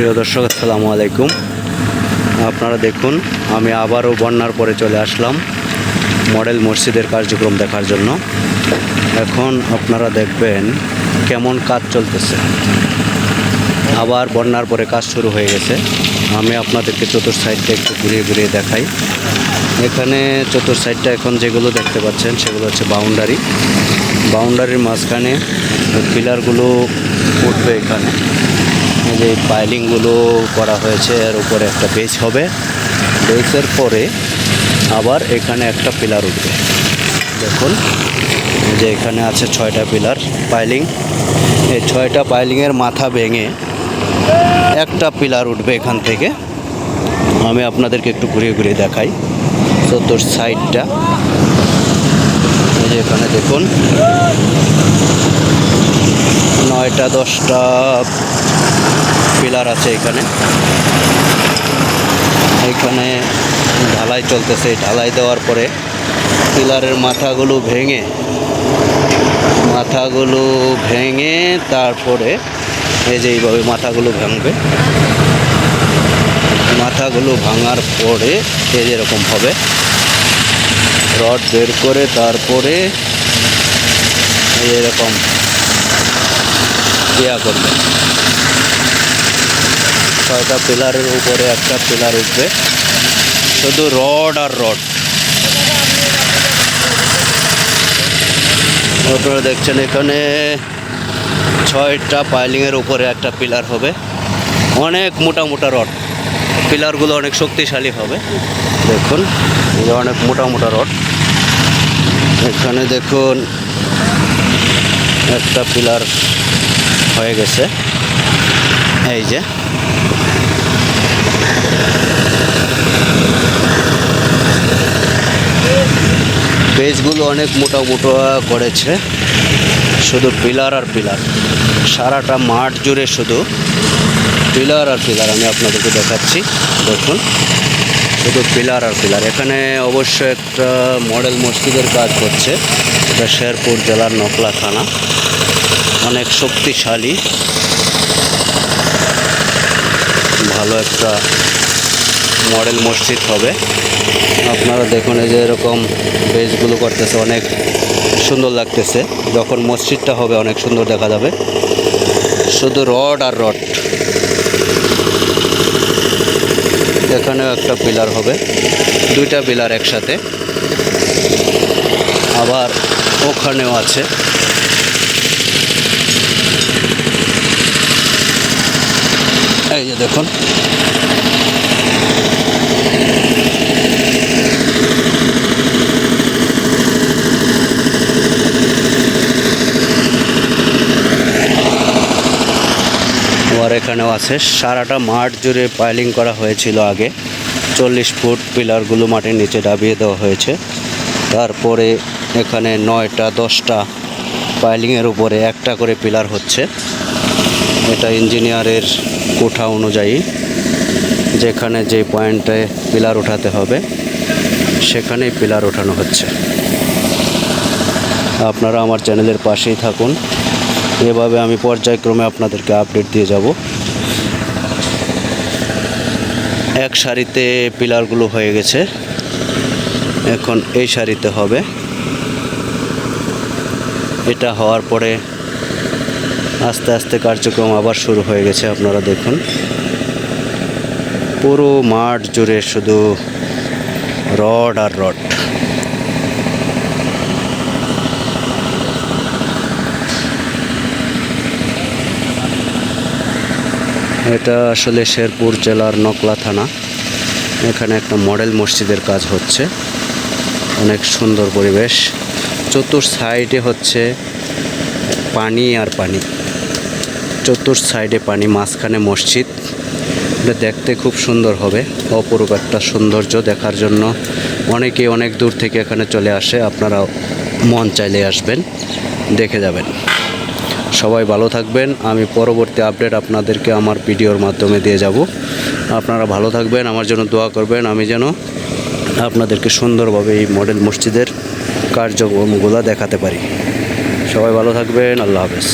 প্রিয় দর্শক, আসসালামু আলাইকুম। আপনারা দেখুন, আমি আবারও বন্যার পরে চলে আসলাম মডেল মসজিদের কার্যক্রম দেখার জন্য। এখন আপনারা দেখবেন কেমন কাজ চলতেছে। আবার বন্যার পরে কাজ শুরু হয়ে গেছে। আমি আপনাদেরকে চতুর সাইডটা একটু ঘুরিয়ে ঘুরিয়ে দেখাই। এখানে চতুর সাইডটা এখন যেগুলো দেখতে পাচ্ছেন, সেগুলো হচ্ছে বাউন্ডারি। বাউন্ডারির মাঝখানে পিলারগুলো উঠবে এখানে। যে পাইলিংগুলো করা হয়েছে, এর উপরে একটা বেচ হবে। বেচের পরে আবার এখানে একটা পিলার উঠবে। দেখুন যে এখানে আছে ছয়টা পিলার পাইলিং। এই ছয়টা পাইলিংয়ের মাথা ভেঙে একটা পিলার উঠবে এখান থেকে। আমি আপনাদেরকে একটু ঘুরিয়ে ঘুরিয়ে দেখাই চতুর সাইডটা। যে এখানে দেখুন, নয়টা, দশটা পিলার আছে এখানে। এখানে ঢালাই চলতেছে। ঢালাই দেওয়ার পরে পিলারের মাথাগুলো ভেঙে মাথাগুলো ভেঙে তারপরে এই যে এইভাবে মাথাগুলো ভাঙবে। মাথাগুলো ভাঙার পরে এই যে এরকম হবে। রড বের করে তারপরে এরকম ইয়া করবে। ছয়টা পিলারের উপরে একটা পিলার উঠবে। শুধু রড আর রড। আপনারা দেখছেন এখানে ছয়টা পাইলিংয়ের উপরে একটা পিলার হবে। অনেক মোটা মোটা রড। পিলারগুলো অনেক শক্তিশালী হবে। দেখুন অনেক মোটা মোটা রড। এখানে দেখুন, একটা পিলার হয়ে গেছে। এই যে। পেজগুলো অনেক মোটা মোটা করেছে। শুধু পিলার আর পিলার। সারাটা মাঠ জুড়ে শুধু পিলার আর পিলার আমি আপনাদেরকে দেখাচ্ছি। দেখুন, শুধু পিলার আর পিলার। এখানে অবশ্য একটা মডেল মসজিদের কাজ করছে। এটা শেরপুর জেলার নকলা থানা। অনেক শক্তিশালী। ভালো একটা মডেল মসজিদ হবে। আপনারা দেখুন এই যে এরকম বেজগুলো করতেছে, অনেক সুন্দর লাগতেছে। যখন মসজিদটা হবে অনেক সুন্দর দেখা যাবে। শুধু রড আর রড। এখানেও একটা পিলার হবে। দুইটা পিলার একসাথে। আবার ওখানেও আছে এই যে দেখুন। আবার এখানেও আছে। সারাটা মাঠ জুড়ে পাইলিং করা হয়েছিল আগে। চল্লিশ ফুট পিলারগুলো মাটির নিচে ডাবিয়ে দেওয়া হয়েছে। তারপরে এখানে নয়টা, দশটা পাইলিংয়ের উপরে একটা করে পিলার হচ্ছে। এটা ইঞ্জিনিয়ারের কোঠা অনুযায়ী, যেখানে যে পয়েন্টে পিলার ওঠাতে হবে, সেখানেই পিলার ওঠানো হচ্ছে। আপনারা আমার চ্যানেলের পাশেই থাকুন। এভাবে আমি পর্যায়ক্রমে আপনাদেরকে আপডেট দিয়ে যাব। এক সারিতে পিলারগুলো হয়ে গেছে। এখন এই সারিতে হবে। এটা হওয়ার পরে আস্তে আস্তে কার্যক্রম আবার শুরু হয়ে গেছে, আপনারা দেখুন। পুরো মাঠ জুড়ে শুধু রড আর রড। এটা আসলে শেরপুর জেলার নকলা থানা। এখানে একটা মডেল মসজিদের কাজ হচ্ছে। অনেক সুন্দর পরিবেশ। চতুর সাইডে হচ্ছে পানি আর পানি। চতুর সাইডে পানি, মাঝখানে মসজিদ। এটা দেখতে খুব সুন্দর হবে। অপরূপ একটা সৌন্দর্য দেখার জন্য। অনেকে অনেক দূর থেকে এখানে চলে আসে। আপনারা মন চাইলে আসবেন, দেখে যাবেন। সবাই ভালো থাকবেন। আমি পরবর্তী আপডেট আপনাদেরকে আমার ভিডিওর মাধ্যমে দিয়ে যাব। আপনারা ভালো থাকবেন, আমার জন্য দোয়া করবেন। আমি যেন আপনাদেরকে সুন্দরভাবে এই মডেল মসজিদের কার্যক্রমগুলো দেখাতে পারি। সবাই ভালো থাকবেন। আল্লাহ হাফেজ।